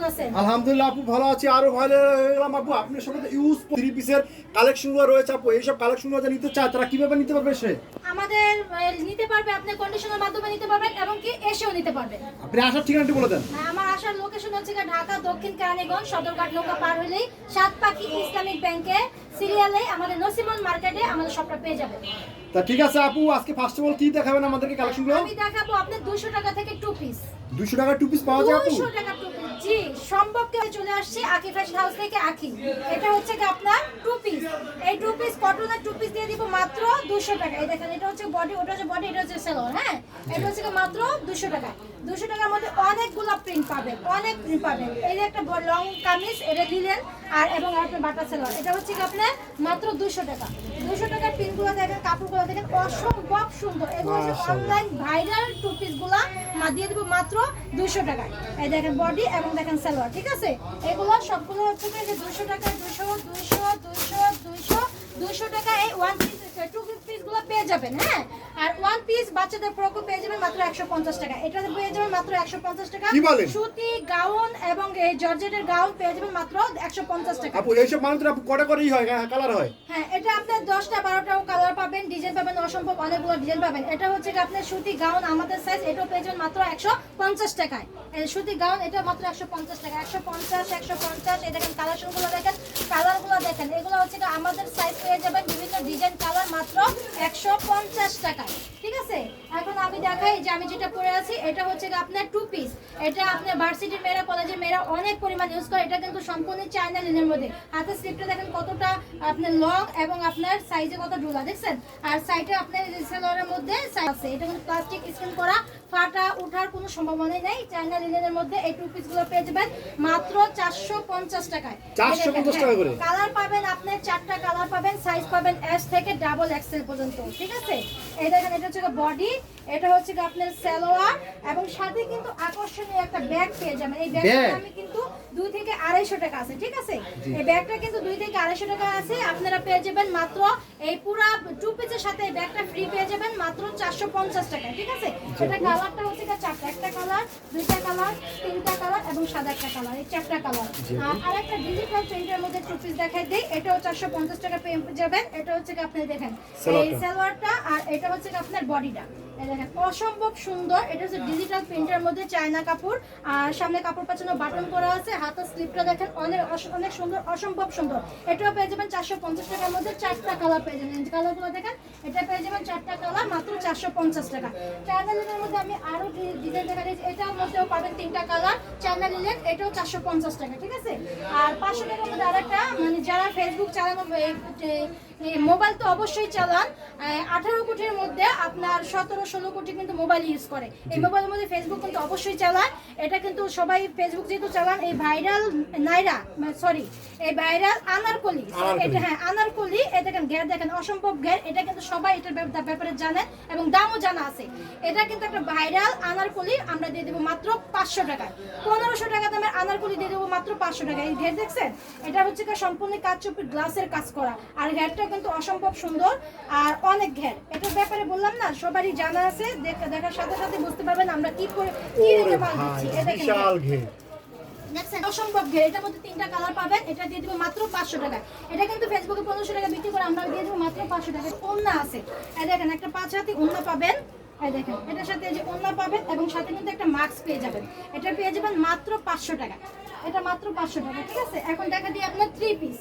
কেমন আছেন? আলহামদুলিল্লাহ আপু ভালো আছি। আরও ভালো আপু। আপনার সাথে ইউজ থ্রি পিসের কালেকশনগুলো রয়েছে আপু। এইসব কালেকশনগুলো যারা নিতে চায় তারা কীভাবে নিতে পারবে সে আমাদের নিতে পারবে আপনি কন্ডিশনের মাধ্যমে নিতে পারবেন এবং কি এসেও নিতে পারবেন আপনি আসার ঠিকানাটি বলে দেন। হ্যাঁ, আমার আসার লোকেশন হচ্ছে ঢাকা দক্ষিণ কেরানীগঞ্জ সদরঘাট নৌকা পার হলেই সাত পাখি ইসলামিক ব্যাংকে সিরিয়ালে আমাদের নসিমন মার্কেটে আমাদের সবটা পেয়ে যাবেন তা ঠিক আছে আপু আজকে ফার্স্ট অফ অল কি দেখাবেন আমাদেরকে কালেকশনগুলো আমি দেখাবো আপনি টাকা থেকে টু পিস দুশো টাকা টু পিস পাওয়া যায় আপু। টাকা টু জি সম্ভবকে চলে আসছে আকি ফ্যাশন হাউস থেকে আকি। এটা হচ্ছে কি আপনার টু পিস এই টু পিস কটনের টু পিস দিয়ে দিব মাত্র দুশো টাকা। এই দেখেন এটা হচ্ছে বডি ওটা হচ্ছে বডি এটা হচ্ছে সেলোয়ার হ্যাঁ? এটা হচ্ছে মাত্র দুশো টাকা। দুশো টাকার মধ্যে অনেকগুলো প্রিন্ট পাবেন অনেক প্রিন্ট পাবেন। এই যে একটা লং কামিজ এটা দিলেন আর এবং আপনার বাটা সেলোয়ার এটা হচ্ছে কি আপনার মাত্র দুশো টাকা। দুশো টাকার প্রিন্টগুলো দেখেন কাপড়গুলো দেখেন অসম্ভব সুন্দর। এগুলো হচ্ছে অনলাইন ভাইরাল টু পিসগুলা মা দিয়ে দেবো মাত্র দুশো টাকায়। এই দেখেন বডি এবং দেখেন সালোয়ার, ঠিক আছে? এগুলো সবগুলো হচ্ছে যে দুশো দুইশো দুশো দুশো দুশো দুশো টাকা এই ওয়ান টু পিসগুলো পেয়ে যাবেন হ্যাঁ? আর ওয়ান পিস বাচ্চাদের প্রকো পেয়ে যাবেন মাত্র একশো পঞ্চাশ টাকা। এটা পেয়ে যাবেন মাত্র একশো পঞ্চাশ টাকা। সুতি গাউন এবং এই জর্জেটের গাউন পেয়ে যাবেন মাত্র একশো পঞ্চাশ টাকা। আপু এইসব মানুষের আপু কটা করেই হয়? কালার হয় হ্যাঁ। এটা আপনার দশটা বারোটাও কালার পাবেন ডিজাইন পাবেন অসম্ভব অনেকগুলো ডিজাইন পাবেন। এটা হচ্ছে কি আপনার সুতি গাউন আমাদের সাইজ এটাও পেয়ে যাবেন মাত্র একশো পঞ্চাশ টাকায়। সুতি গাউন এটা মাত্র একশো পঞ্চাশ টাকা। একশো পঞ্চাশ একশো পঞ্চাশ এই দেখেন কালেকশনগুলো দেখেন কালারগুলো দেখেন। এগুলো হচ্ছে আমাদের সাইজ পেয়ে যাবেন বিভিন্ন ডিজাইন কালার মাত্র একশো পঞ্চাশ টাকা, ঠিক আছে? এখন আমি দেখাই যে আমি যেটা পরে আছি, এটা হচ্ছে আপনার টু পিস এটা আপনার ভার্সিটির মেয়েরা কলেজের মেয়েরা অনেক পরিমাণ ইউজ করে। এটা কিন্তু সম্পূর্ণ চায়না লিনের মধ্যে। হাতের স্লিপটা দেখেন কতটা আপনার লং এবং আপনার সাইজে কত ঢোলা, দেখছেন? আর সাইডে আপনার সেলোয়ারের মধ্যে আছে। এটা কিন্তু প্লাস্টিক স্ক্রিন করা ফাটা ওঠার কোনো সম্ভাবনাই নাই চায়না লিনেনের মধ্যে এই টু পিসগুলো পেয়ে যাবেন মাত্র চারশো পঞ্চাশ টাকায় 450 টাকা করে? কালার পাবেন আপনি চারটা কালার পাবেন সাইজ পাবেন এস থেকে ডাবল এক্সেল পর্যন্ত ঠিক আছে এই দেখেন এটা হচ্ছে বডি এটা হচ্ছে আপনার সালোয়ার এবং সাথে কিন্তু আকর্ষণীয় একটা ব্যাগ পেয়ে যাবেন এই ব্যাগটা Bag? দুই থেকে আড়াইশো টাকা আছে ঠিক আছে? এই ব্যাগটা কিন্তু দুই থেকে আড়াইশো টাকা আছে। আপনারা পেয়ে যাবেন মাত্র এই পুরা টু পিসের সাথে এই ব্যাগটা ফ্রি পেয়ে যাবেন মাত্র চারশো পঞ্চাশ টাকা ঠিক আছে? এটা কালারটা হচ্ছে চারটা একটা কালার দুইটা কালার তিনটা কালার এবং সাদা একটা কালার এই চারটা কালার আর একটা ডিজিটাল প্রিন্টের মধ্যে টু পিস দেখাই দিই এটাও চারশো পঞ্চাশ টাকা পেয়ে যাবেন এটা হচ্ছে আপনি দেখেন এই সালোয়ারটা। আর এটা হচ্ছে আপনার বডিটা অসম্ভব সুন্দর। এটা হচ্ছে ডিজিটাল প্রিন্টের মধ্যে চায়না কাপড়। আর সামনে কাপড় পাচানো বাটন করা আছে। হাতের স্লিপটা দেখেন, অনেক অনেক সুন্দর, অসম্ভব সুন্দর। এটাও পেয়ে যাবেন চারশো পঞ্চাশ টাকার মধ্যে চারটা কালার পেয়ে যাবেন। কালারগুলো দেখেন, এটা পেয়ে যাবেন চারটা কালার মাত্র চারশো পঞ্চাশ টাকা। চায়না লিনের মধ্যে আমি আরও ডিজাইন দেখা দিয়েছি। এটার মধ্যেও পাবেন তিনটা কালার চায়না লিনের এটাও চারশো পঞ্চাশ টাকা, ঠিক আছে? আর পাঁচশো টাকার মধ্যে আরেকটা মানে যারা ফেসবুক চালানো মোবাইল তো অবশ্যই চালান। আঠারো কোটির মধ্যে আপনার সতেরো ষোলো কোটি কিন্তু মোবাইল ইউজ করে। এই মোবাইলের মধ্যে ফেসবুক কিন্তু অবশ্যই এটা কিন্তু সবাই ফেসবুক যেহেতু চালান এই ভাইরাল নাইরা সরি এই ভাইরাল আনারকলি। এটা হ্যাঁ আনারকলি এই দেখেন ঘের দেখেন অসম্ভব ঘের এটা কিন্তু সবাই এটার ব্যাপারে জানেন এবং দামও জানা আছে। এটা কিন্তু একটা ভাইরাল আনারকলি আমরা দিয়ে দেবো মাত্র পাঁচশো টাকায়। পনেরোশো টাকা দামের আনারকলি দিয়ে দেবো মাত্র পাঁচশো টাকা এই ঘের দেখছেন? এটা হচ্ছে সম্পূর্ণ কাজ চুপি গ্লাসের কাজ করা। আর ঘেরটা কিন্তু অসম্ভব সুন্দর আর অনেক ঘের। এটার ব্যাপারে বললাম না সবারই জানা আছে দেখ- দেখার সাথে সাথে বুঝতে পারবেন আমরা কি করে কি রেখে মাল দিচ্ছি। দেখেন। বিশাল ঘের। অসম্ভব ঘের। এটার মধ্যে তিনটা কালার পাবেন এটা দিয়ে দিব মাত্র পাঁচশো টাকা। এটা কিন্তু ফেসবুকে পনেরোশো টাকা বিক্রি করে আমরা দিয়ে দেবো মাত্র পাঁচশো টাকা। ওন্না আছে। এই দেখেন একটা পাঁচ হাতি ওন্না পাবেন। এই দেখেন এটার সাথে যে ওন্না পাবেন এবং সাথে কিন্তু একটা মাস্ক পেয়ে যাবেন। এটা পেয়ে যাবেন মাত্র পাঁচশো টাকা। এটা মাত্র পাঁচশো টাকা ঠিক আছে? এখন দেখা দিই আপনার থ্রি পিস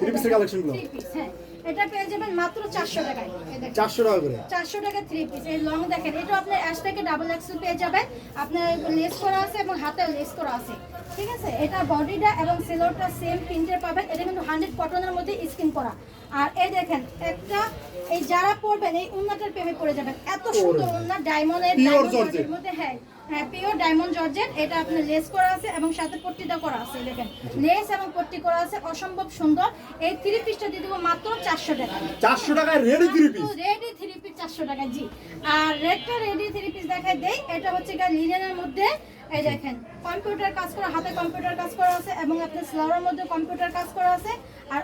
Three piece এরগুলো? থ্রি পিস হ্যাঁ। এটা পেয়ে যাবেন মাত্র চারশো টাকায়। এই দেখেন। চারশো টাকা করে। চারশো টাকা থ্রি পিস এই লং দেখেন এটা আপনার অ্যাশ থেকে ডাবল এক্সেল পেয়ে যাবেন। আপনার লেস করা আছে এবং হাতে লেস করা আছে। ঠিক আছে? এটা বডিটা এবং সেলোরটা সেম প্রিন্টের পাবেন। এটা কিন্তু হান্ড্রেড কটনের মধ্যে স্কিন করা। আর এই দেখেন একটা এই যারা পরবেন এই উন্নাটার প্রেমে পড়ে যাবেন। এত সুন্দর উন্না ডায়মন্ডের। মধ্যে হ্যাঁ। পিওর ডায়মন্ড জর্জেট এটা আপনার লেস করা আছে এবং সাথে পট্টিটা করা আছে দেখেন। লেস এবং পট্টি করা আছে অসম্ভব সুন্দর। এই থ্রি পিসটা দিয়ে দেবো মাত্র চারশো টাকা। চারশো টাকায় ready three piece ready three piece চারশো টাকা জি। আর রেডটা রেডি থ্রি পিস দেখাই দেই এটা হচ্ছে গিয়ে লিনেনের মধ্যে এই দেখেন কম্পিউটার কাজ করা হাতে কম্পিউটার কাজ করা আছে এবং আপনার স্লাওয়ারের মধ্যে কম্পিউটার কাজ করা আছে। আর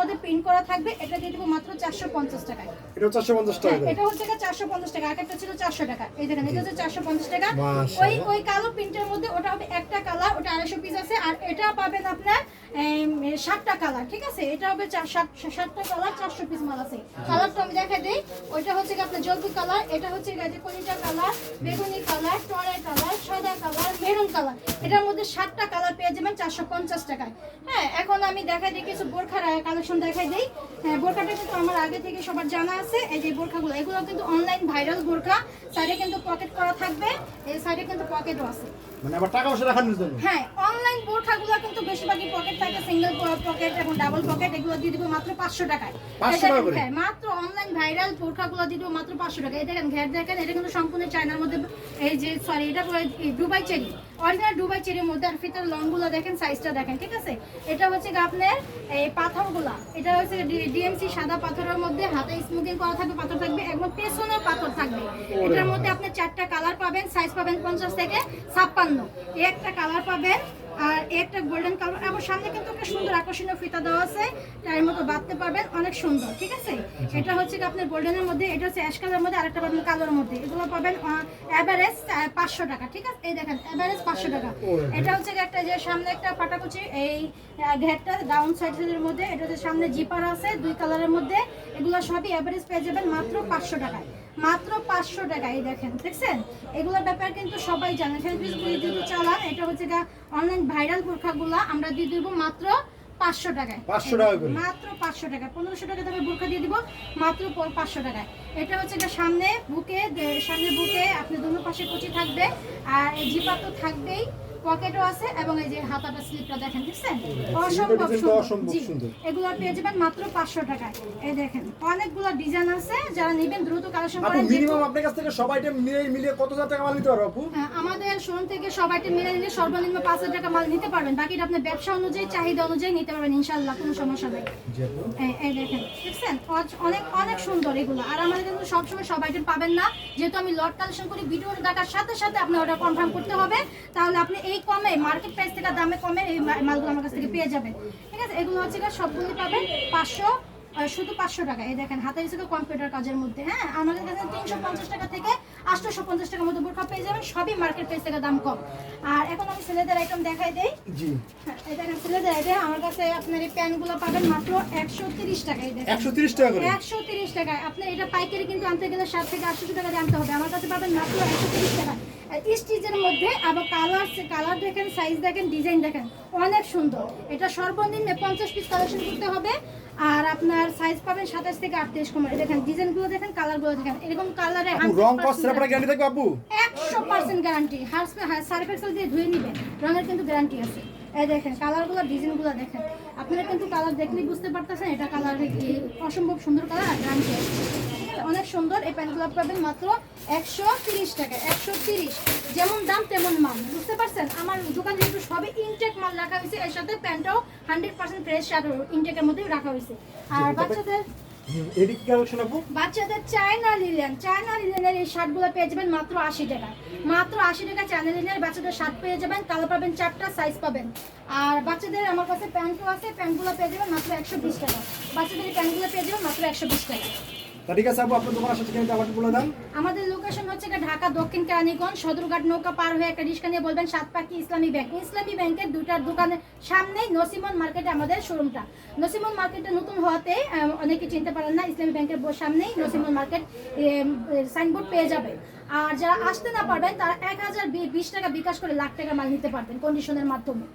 মধ্যে প্রিন্ট করা থাকবে এটা দিয়ে দেবো মাত্র চারশো পঞ্চাশ টাকায়। এটা চারশো পঞ্চাশ টাকা। হ্যাঁ, এটা হচ্ছে চারশো পঞ্চাশ টাকা আর একটা ছিল চারশো টাকা। এই দেখেন এটা হচ্ছে চারশো পঞ্চাশ টাকা। ওই ওই কালো প্রিন্টের মধ্যে ওটা হবে একটা কালার ওটা আড়াইশো পিস আছে আর এটা পাবেন আপনার সাতটা কালার ঠিক আছে? এটা হবে সাতটা কালার চারশো পিস মাল আছে। কালারটা আমি দেখা দিই ওইটা হচ্ছে আপনার জলপি কালার এটা হচ্ছে গাজী কলিজা কালার বেগুনি কালার টরে কালার সাদা কালার মেরুন কালার এটার মধ্যে সাতটা কালার পেয়ে যাবেন চারশো পঞ্চাশ টাকায়। হ্যাঁ এখন আমি দেখাই দিই কিছু বোরখার কালেকশন দেখাই দিই। হ্যাঁ বোরখাটা কিন্তু আমার আগে থেকে সবার জানা আছে। এই যে বোরখাগুলো এগুলো কিন্তু অনলাইন ভাইরাল বোরখা। সাইডে কিন্তু পকেট করা থাকবে। এই সাইডে কিন্তু পকেটও আছে। মানে আবার টাকা পয়সা রাখানোর জন্য হ্যাঁ অনলাইন বোরখাগুলো কিন্তু বেশিরভাগই পকেট থাকে সিঙ্গেল পকেট এবং ডাবল পকেট এগুলো দিয়ে দিব মাত্র পাঁচশো টাকায়। 500 টাকা করে? হ্যাঁ, মাত্র অনলাইন ভাইরাল বোরখাগুলো দিয়ে দিব মাত্র পাঁচশো টাকা এই দেখেন ঘের দেখেন এটা কিন্তু সম্পূর্ণ চায়নার মধ্যে এই যে সরি এটা পুরো দুবাই চেরি। অরিজিনাল ডুবাই চেরির মধ্যে আর ফিতার লংগুলো দেখেন সাইজটা দেখেন ঠিক আছে? এটা হচ্ছে আপনার এই পাথরগুলা। এটা হচ্ছে ডিএমসি সাদা পাথরের মধ্যে হাতে স্মোকিং করা থাকবে পাথর থাকবে এবং পেছনের পাথর থাকবে। এটার মধ্যে আপনি চারটা কালার পাবেন সাইজ পাবেন পঞ্চাশ থেকে ছাপ্পান্ন। একটা কালার পাবেন আর একটা গোল্ডেন কালার এবং সামনে কিন্তু একটা সুন্দর আকর্ষণীয় ফিতা দেওয়া আছে তার মতো বাঁধতে পারবেন অনেক সুন্দর ঠিক আছে? এটা হচ্ছে কি আপনার গোল্ডেনের মধ্যে এটা হচ্ছে অ্যাশ কালার মধ্যে আরেকটা পাবেন কালোর মধ্যে। এগুলো পাবেন অ্যাভারেজ পাঁচশো টাকা ঠিক আছে? এই দেখেন অ্যাভারেজ পাঁচশো টাকা। এটা হচ্ছে একটা যে সামনে একটা ফাটাকুচি এই ঘেরটা ডাউন সাইডের মধ্যে এটা হচ্ছে সামনে জিপার আছে দুই কালারের মধ্যে। এগুলো সবই অ্যাভারেজ পেয়ে যাবেন মাত্র পাঁচশো টাকায়। মাত্র পাঁচশো টাকা এই দেখেন দেখছেন? এগুলোর ব্যাপার কিন্তু সবাই জানে। ফেসবুক যেহেতু চালান এটা হচ্ছে অনলাইন ভাইরাল বোরখাগুলো আমরা দিয়ে দিব মাত্র পাঁচশো টাকায়। 500 টাকা মাত্র পাঁচশো টাকা পনেরোশো টাকা দামে বোরখা দিয়ে দিব মাত্র পাঁচশো টাকায়। এটা হচ্ছে গিয়ে সামনে বুকে সামনে বুকে আপনি দুটো পাশে কুচি থাকবে আর জিপা তো থাকবেই। পকেটও আছে এবং এই যে হাতাটা স্লিপটা দেখেন দেখছেন? অসম্ভব সুন্দর। এগুলো পেয়ে যাবেন মাত্র টাকায়। এই দেখেন অনেকগুলো ডিজাইন আছে যারা নেবেন দ্রুত কালেকশন করেন মিনিমাম আপনার কাছ থেকে সব আইটেম মিলিয়ে মিলিয়ে কত হাজার টাকা মাল নিতে পারব আপু? হ্যাঁ, আমাদের শোরুম থেকে সবাইকে মিলে নিলে সর্বনিম্ন পাঁচ হাজার টাকা মাল নিতে পারবেন। বাকিটা ব্যবসা অনুযায়ী চাহিদা অনুযায়ী নিতে পারবেন ইনশাল্লাহ কোনো সমস্যা নেই। আপু। এই- দেখেন দেখছেন? অনেক অনেক সুন্দর এগুলো। আর আমাদের কিন্তু সবসময় সব আইটেম পাবেন না। যেহেতু আমি লট কালেকশন করি ভিডিও দেখার সাথে সাথে আপনি ওটা কনফার্ম করতে হবে। তাহলে আপনি এই কমে মার্কেট প্রাইস থেকে দামে কমে এই মালগুলো আমার কাছ থেকে পেয়ে যাবে। ঠিক আছে? এগুলো হচ্ছে সবগুলো পাবেন পাঁচশো শুধু পাঁচশো টাকা। এই দেখেন হিসেবে কম্পিউটার কাজের মধ্যে হ্যাঁ? আমাদের কাছে তিনশো পঞ্চাশ টাকা থেকে আটশোশো পঞ্চাশ টাকার মধ্যে বোরখা পেয়ে যাবেন সবই মার্কেট প্রাইস থেকে দাম কম। আর এখন আমি ছেলেদের আইটেম দেখাই দেই। জি। হ্যাঁ, এই দেখেন ছেলেদের আইটেম আমার কাছে আপনার এই প্যান্টগুলো পাবেন মাত্র একশো তিরিশ টাকা দেখেন। একশো তিরিশ টাকা একশো তিরিশ টাকায়। আপনি এটা পাইকারি কিন্তু আনতে গেলে সাত থেকে আটশো টাকা দিয়ে আনতে হবে। আমার কাছে পাবেন মাত্র একশো তিরিশ টাকা। স্টিচের মধ্যে আবার কালার কালার দেখেন সাইজ দেখেন ডিজাইন দেখেন অনেক সুন্দর। এটা সর্বনিম্ন পঞ্চাশ পিস কালেকশন করতে হবে। আর আপনার সাইজ পাবেন সাতাশ থেকে আটত্রিশ কমে দেখেন ডিজাইনগুলো দেখেন কালারগুলো দেখেন। এরকম কালারে রং কস সেরাপটা গ্যারান্টি থাকবে আপু? একশো পার্সেন্ট গ্যারান্টি সার্ফ এক্সেল দিয়ে ধুয়ে নেবেন। রঙের কিন্তু গ্যারান্টি আছে। এই দেখেন কালারগুলো ডিজাইনগুলো দেখেন। আপনারা কিন্তু কালার দেখলেই বুঝতে পারতেছেন এটা কালার কি অসম্ভব সুন্দর কালার আর গ্যারান্টি আছে। অনেক সুন্দর এই প্যান্টগুলো পাবেন মাত্র একশো তিরিশ টাকা একশো তিরিশ। যেমন দাম তেমন মাল বুঝতে পারছেন? আমার দোকান যেহেতু সবই ইনটেক মাল রাখা হয়েছে এর সাথে প্যান্টটাও হান্ড্রেড পার্সেন্ট ফ্রেশ আর ইনটেকের মধ্যেই রাখা হয়েছে। আর বাচ্চাদের এদিক কালেকশন আপু? বাচ্চাদের চায়না লিলেন চায়না লিলেনের এই শার্টগুলো পেয়ে যাবেন মাত্র আশি টাকা। মাত্র আশি টাকা চায়না লিলেনের বাচ্চাদের শার্ট পেয়ে যাবেন কালো পাবেন চারটা সাইজ পাবেন। আর বাচ্চাদের আমার কাছে প্যান্টও আছে প্যান্টগুলো পেয়ে যাবেন মাত্র একশো বিশ টাকা। বাচ্চাদের প্যান্টগুলো পেয়ে যাবেন মাত্র একশো বিশ টাকা। আমাদের লোকেশন হচ্ছে দক্ষিণ সদরঘাট নৌকা পার হয়ে একটা নিয়ে বলবেন ইসলামী ব্যাংক। ইসলামী ব্যাংকের দোকানের সামনেই মার্কেটে আমাদের শোরুমটা নতুন হওয়াতে চিনতে পারেন না, ইসলামী ব্যাংকের সামনেই মার্কেট সাইনবোর্ড পেয়ে যাবে। আর যারা আসতে না পারবেন, তারা এক হাজার বিশ টাকা বিকাশ করে লাখ টাকা মাল নিতে পারবেন কন্ডিশনের মাধ্যমে।